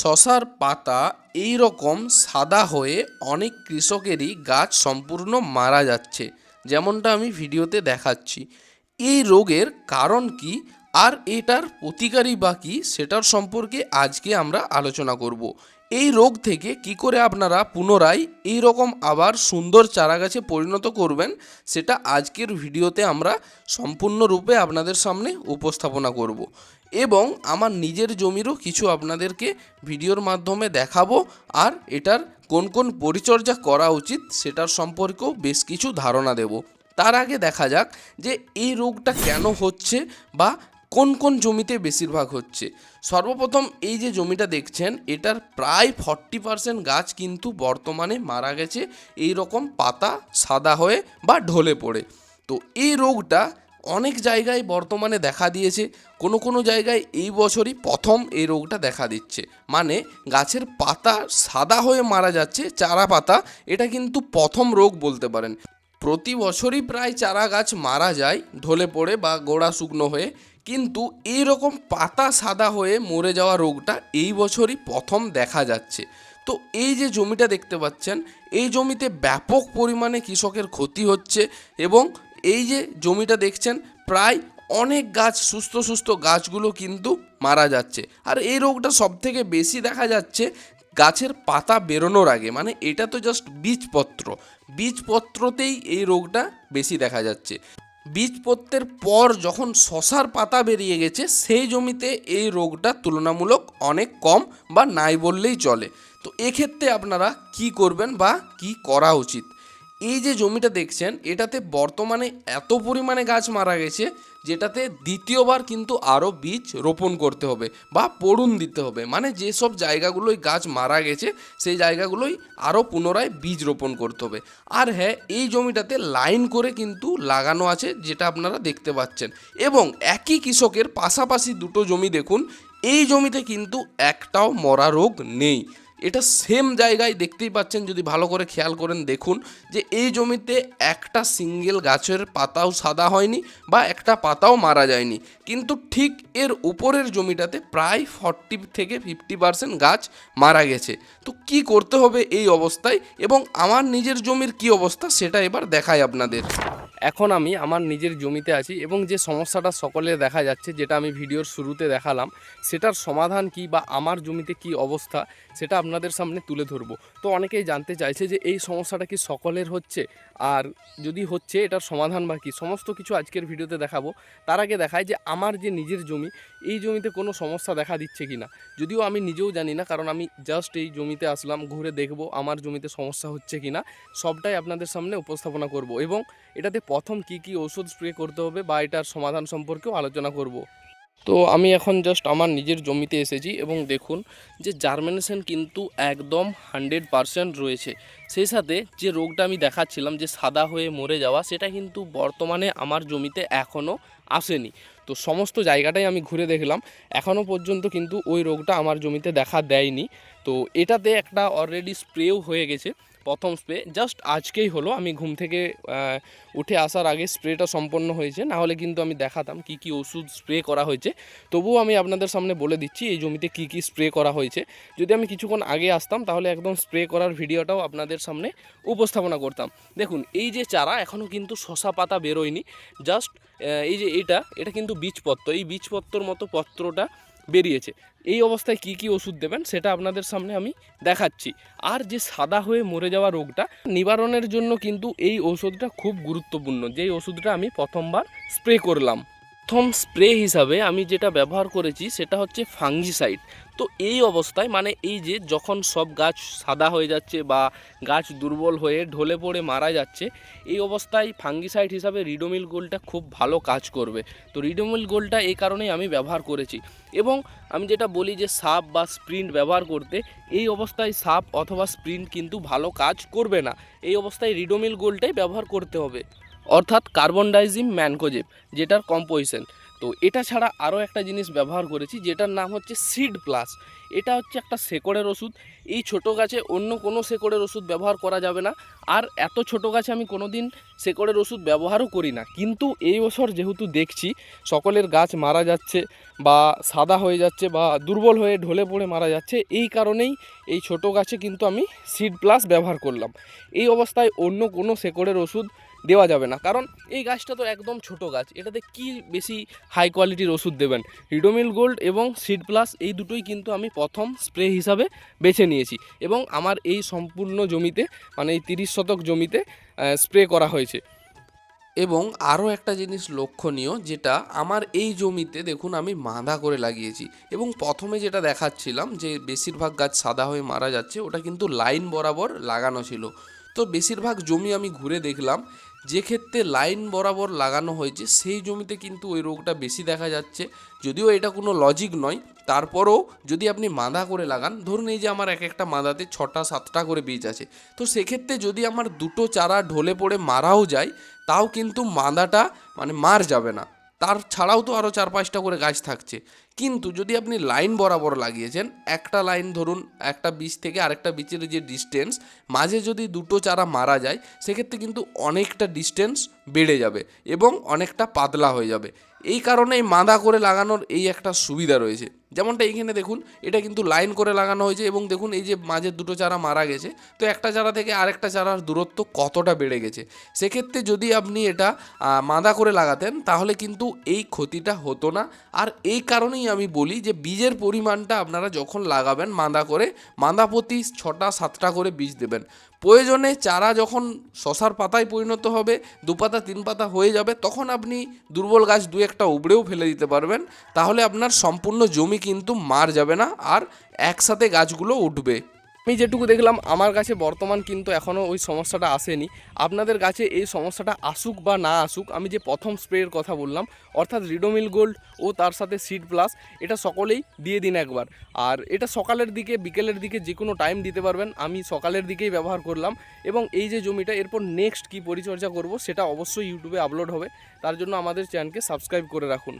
শশার পাতা এই রকম সাদা হয়ে অনেক কৃষকেরই গাছ সম্পূর্ণ মারা যাচ্ছে। যেমনটা আমি ভিডিওতে দেখাচ্ছি। এই রোগের কারণ কি? আর এটার প্রতিকারই বা কী সেটার সম্পর্কে আজকে আমরা আলোচনা করব। এই রোগ থেকে কি করে আপনারা পুনরায় এই রকম আবার সুন্দর চারাগাছে পরিণত করবেন, সেটা আজকের ভিডিওতে আমরা সম্পূর্ণরূপে আপনাদের সামনে উপস্থাপনা করব। এবং আমার নিজের জমিরও কিছু আপনাদেরকে ভিডিওর মাধ্যমে দেখাবো আর এটার কোন কোন পরিচর্যা করা উচিত সেটার সম্পর্কেও বেশ কিছু ধারণা দেব। তার আগে দেখা যাক যে এই রোগটা কেন হচ্ছে বা কোন কোন জমিতে বেশিরভাগ হচ্ছে? সর্বপ্রথম এই যে জমিটা দেখছেন, এটার প্রায় ফর্টি পার্সেন্ট গাছ কিন্তু বর্তমানে মারা গেছে এই রকম পাতা সাদা হয়ে বা ঢলে পড়ে। তো এই রোগটা অনেক জায়গায় বর্তমানে দেখা দিয়েছে, কোনো কোনো জায়গায় এই বছরই প্রথম এই রোগটা দেখা দিচ্ছে। মানে গাছের পাতা সাদা হয়ে মারা যাচ্ছে, চারা পাতা, এটা কিন্তু প্রথম রোগ বলতে পারেন। প্রতি বছরই প্রায় চারা গাছ মারা যায়, ঢলে পড়ে বা গোড়া শুকনো হয়ে। কিন্তু এই রকম পাতা সাদা হয়ে মরে যাওয়া রোগটা এই বছরই প্রথম দেখা যাচ্ছে। তো এই যে জমিটা দেখতে পাচ্ছেন, এই জমিতে ব্যাপক পরিমাণে কৃষকের ক্ষতি হচ্ছে এবং এই যে জমিটা দেখছেন, প্রায় অনেক গাছ, সুস্থ সুস্থ গাছগুলো কিন্তু মারা যাচ্ছে। আর এই রোগটা সব থেকে বেশি দেখা যাচ্ছে গাছের পাতা বেরোনোর আগে মানে এটা তো জাস্ট বীজপত্র। বীজপত্রতেই এই রোগটা বেশি দেখা যাচ্ছে। বীজপত্রের পর যখন শশার পাতা বেরিয়ে গেছে, সেই জমিতে এই রোগটা তুলনামূলক অনেক কম বা নাই বললেই চলে। তো এক্ষেত্রে আপনারা কি করবেন বা কি করা উচিত? এই যে জমিটা দেখছেন, এটাতে বর্তমানে এত পরিমাণে গাছ মারা গেছে যেটাতে দ্বিতীয়বার কিন্তু আরও বীজ রোপণ করতে হবে বা পড়ুন দিতে হবে। মানে যেসব জায়গাগুলোই গাছ মারা গেছে, সেই জায়গাগুলোই আরও পুনরায় বীজ রোপণ করতে হবে। আর হ্যাঁ এই জমিটাতে লাইন করে কিন্তু লাগানো আছে, যেটা আপনারা দেখতে পাচ্ছেন। এবং একই কৃষকের পাশাপাশি দুটো জমি দেখুন, এই জমিতে কিন্তু একটাও মরা রোগ নেই। এটা সেম জায়গায় দেখতেই পাচ্ছেন, যদি ভালো করে খেয়াল করেন দেখুন যে এই জমিতে একটা সিঙ্গেল গাছের পাতাও সাদা হয়নি বা একটা পাতাও মারা যায়নি। কিন্তু ঠিক এর উপরের জমিটাতে প্রায় ফর্টি থেকে ফিফটি পার্সেন্ট গাছ মারা গেছে। তো কি করতে হবে এই অবস্থায় এবং আমার নিজের জমির কি অবস্থা সেটা এবার দেখায় আপনাদের। এখন আমি আমার নিজের জমিতে আছি এবং যে সমস্যাটা সকলে দেখা যাচ্ছে, যেটা আমি ভিডিওর শুরুতে দেখালাম, সেটার সমাধান কি বা আমার জমিতে কি অবস্থা, সেটা আপনাদের সামনে তুলে ধরবো। তো অনেকেই জানতে চাইছে যে এই সমস্যাটা কি সকলের হচ্ছে? আর যদি হচ্ছে, এটার সমাধান বা কী? সমস্ত কিছু আজকের ভিডিওতে দেখাবো। তার আগে দেখায় যে আমার যে নিজের জমি, এই জমিতে কোনো সমস্যা দেখা দিচ্ছে কি না? যদিও আমি নিজেও জানি না, কারণ আমি জাস্ট এই জমিতে আসলাম, ঘুরে দেখব আমার জমিতে সমস্যা হচ্ছে কি না, সবটাই আপনাদের সামনে উপস্থাপনা করব। এবং এটাতে প্রথম কি কি ওষুধ স্প্রে করতে হবে বা এটার সমাধান সম্পর্কেও আলোচনা করব। তো আমি এখন জাস্ট আমার নিজের জমিতে এসেছি এবং দেখুন যে জার্মিনেশন কিন্তু একদম হান্ড্রেড পারসেন্ট রয়েছে। সেই সাথে যে রোগটা আমি দেখাচ্ছিলাম যে সাদা হয়ে মরে যাওয়া, সেটা কিন্তু বর্তমানে আমার জমিতে এখনও আসেনি। তো সমস্ত জায়গাটাই আমি ঘুরে দেখলাম এখনও পর্যন্ত কিন্তু ওই রোগটা আমার জমিতে দেখা দেয়নি। তো এটাতে একটা অলরেডি স্প্রেও হয়ে গেছে। প্রথম স্প্রে। জাস্ট আজকেই হলো, আমি ঘুম থেকে উঠে আসার আগে স্প্রেটা সম্পন্ন হয়েছে। না হলে কিন্তু আমি দেখাতাম কি কি ওষুধ স্প্রে করা হয়েছে। তবুও আমি আপনাদের সামনে বলে দিচ্ছি, এই জমিতে কি কি স্প্রে করা হয়েছে। যদি আমি কিছুক্ষণ আগে আসতাম, তাহলে একদম স্প্রে করার ভিডিওটাও আপনাদের সামনে উপস্থাপনা করতাম। দেখুন, এই যে চারা এখনও কিন্তু শশা পাতা বেরোয়নি। জাস্ট এই যে এটা এটা কিন্তু বীজপত্র। এই বীজপত্রর মতো পত্রটা বেরিয়েছে। এই অবস্থায় কি কি ওষুধ দেবেন সেটা আপনাদের সামনে আমি দেখাচ্ছি। আর যে সাদা হয়ে মরে যাওয়া রোগটা, নিবারণের জন্য কিন্তু এই ওষুধটা খুব গুরুত্বপূর্ণ। যেই ওষুধটা আমি প্রথমবার স্প্রে করলাম। প্রথম স্প্রে হিসাবে আমি যেটা ব্যবহার করেছি সেটা হচ্ছে ফাঙ্গিসাইড। তো এই অবস্থায় মানে এই যে যখন সব গাছ সাদা হয়ে যাচ্ছে বা গাছ দুর্বল হয়ে ঢলে পড়ে মারা যাচ্ছে, এই অবস্থায় ফাঙ্গিসাইড হিসাবে রিডোমিল গোলটা খুব ভালো কাজ করবে। তো রিডোমিল গোলটা এই কারণেই আমি ব্যবহার করেছি। এবং আমি যেটা বলি যে সাপ বা স্প্রিন্ট ব্যবহার করতে, এই অবস্থায় সাপ অথবা স্প্রিন্ট কিন্তু ভালো কাজ করবে না। এই অবস্থায় রিডোমিল গোলটাই ব্যবহার করতে হবে। অর্থাৎ কার্বন ডাইজিম ম্যানকোজেব, যেটার কম্পোজিশন। তো এটা ছাড়া আরও একটা জিনিস ব্যবহার করেছি, যেটার নাম হচ্ছে সিড প্লাস। এটা হচ্ছে একটা শেকড়ের ওষুধ। এই ছোট গাছে অন্য কোনো শেকড়ের ওষুধ ব্যবহার করা যাবে না। আর এত ছোট গাছে আমি কোনো দিন শেকড়ের ওষুধ ব্যবহারও করি না। কিন্তু এই বছর যেহেতু দেখছি, সকলের গাছ মারা যাচ্ছে বা সাদা হয়ে যাচ্ছে বা দুর্বল হয়ে ঢলে পড়ে মারা যাচ্ছে, এই কারণেই এই ছোট গাছে কিন্তু আমি সিড প্লাস ব্যবহার করলাম। এই অবস্থায় অন্য কোনো শেকড়ের ওষুধ দেওয়া যাবে না। কারণ এই গাছটা তো একদম ছোট গাছ। এটাতে কি বেশি হাই কোয়ালিটির ওষুধ দেবেন? রিডোমিল গোল্ড এবং সিড প্লাস এই দুটোই কিন্তু আমি প্রথম স্প্রে হিসাবে বেছে নিয়েছি। এবং আমার এই সম্পূর্ণ জমিতে মানে এই তিরিশ শতক জমিতে স্প্রে করা হয়েছে। এবং আরও একটা জিনিস লক্ষণীয়, যেটা আমার এই জমিতে দেখুন আমি মাদা করে লাগিয়েছি। এবং প্রথমে যেটা দেখাচ্ছিলাম, যে বেশিরভাগ গাছ সাদা হয়ে মারা যাচ্ছে, ওটা কিন্তু লাইন বরাবর লাগানো ছিল। তো বেশিরভাগ জমি আমি ঘুরে দেখলাম যে ক্ষেত্রে লাইন বরাবর লাগানো হয়েছে, সেই জমিতে কিন্তু ওই রোগটা বেশি দেখা যাচ্ছে। যদিও এটা কোনো লজিক নয়, তারপরও যদি আপনি মাদা করে লাগান, ধরুন এই যে আমার এক একটা মাদাতে ছটা, সাতটা করে বীজ আছে, তো সেক্ষেত্রে যদি আমার দুটো চারা ঢলে পড়ে মারাও যায়, তাও কিন্তু মাদাটা মানে মার যাবে না। তার ছাড়াও তো আরও চার পাঁচটা করে গাছ থাকছে। কিন্তু যদি আপনি লাইন বরাবর লাগিয়েছেন, একটা লাইন ধরুন, একটা বীজ থেকে আরেকটা বীজের যে ডিস্টেন্স মাঝে যদি দুটো চারা মারা যায়, সেক্ষেত্রে কিন্তু অনেকটা ডিস্টেন্স বেড়ে যাবে এবং অনেকটা পাতলা হয়ে যাবে। এই কারণে মাদা করে লাগানোর এই একটা সুবিধা রয়েছে। যেমনটা এইখানে দেখুন, এটা কিন্তু লাইন করে লাগানো হয়েছে এবং দেখুন এই যে মাঝে দুটো চারা মারা গেছে, তো একটা চারা থেকে আরেকটা চারার দূরত্ব কতটা বেড়ে গেছে? সেক্ষেত্রে যদি আপনি এটা মাদা করে লাগাতেন, তাহলে কিন্তু এই ক্ষতিটা হতো না। আর এই কারণেই আমি বলি যে বীজের পরিমাণটা আপনারা যখন লাগাবেন মাদা করে, মাদা প্রতি ছটা সাতটা করে বীজ দেবেন। প্রয়োজনে চারা যখন শশার পাতায় পরিণত হবে, দু পাতা তিন পাতা হয়ে যাবে, তখন আপনি দুর্বল গাছ দু একটা উবড়েও ফেলে দিতে পারবেন। তাহলে আপনার সম্পূর্ণ জমি কিন্তু মার যাবে না আর একসাথে গাছগুলো উঠবে। আমি যেটুকু দেখলাম, আমার কাছে বর্তমান কিন্তু এখনও ওই সমস্যাটা আসেনি। আপনাদের কাছে এই সমস্যাটা আসুক বা না আসুক, আমি যে প্রথম স্প্রের কথা বললাম, অর্থাৎ রিডোমিল গোল্ড ও তার সাথে সিড প্লাস, এটা সকলেই দিয়ে দিন একবার। আর এটা সকালের দিকে, বিকেলের দিকে যে কোনো টাইম দিতে পারবেন, আমি সকালের দিকেই ব্যবহার করলাম। এবং এই যে জমিটা, এরপর নেক্সট কী পরিচর্যা করব, সেটা অবশ্যই ইউটিউবে আপলোড হবে। তার জন্য আমাদের চ্যানেলকে সাবস্ক্রাইব করে রাখুন।